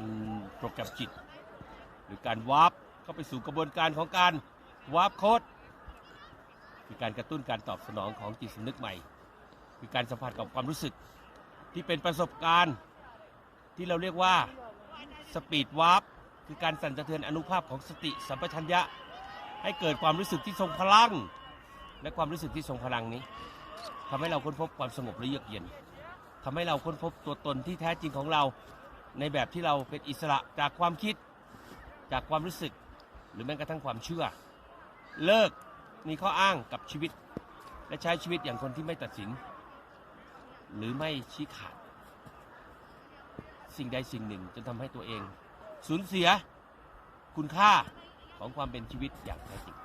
การโปรแกรมจิต หรือการวาร์ปเข้าไปสู่กระบวนการของการวาร์ปโค้ดคือการกระตุ้นการตอบสนองของจิตสำนึกใหม่ คือการสัมผัสกับความรู้สึกที่เป็นประสบการณ์ที่เราเรียกว่าสปีดวาร์ปคือการสั่นสะเทือนอนุภาพของสติสัมปชัญญะ ให้เกิดความรู้สึกที่ทรงพลัง และความรู้สึกที่ทรงพลังนี้ทำให้เราค้นพบความสงบและเยือกเย็นทำให้เราค้นพบตัวตนที่แท้จริงของเรา ในแบบที่เราเป็นอิสระจากความคิดจากความรู้สึก หรือแม้กระทั่งความเชื่อ เลิกมีข้ออ้างกับชีวิต และใช้ชีวิตอย่างคนที่ไม่ตัดสิน หรือไม่ชี้ขาด สิ่งใดสิ่งหนึ่งจนทำให้ตัวเอง สูญเสียคุณค่าของความเป็นชีวิตอย่างแท้จริง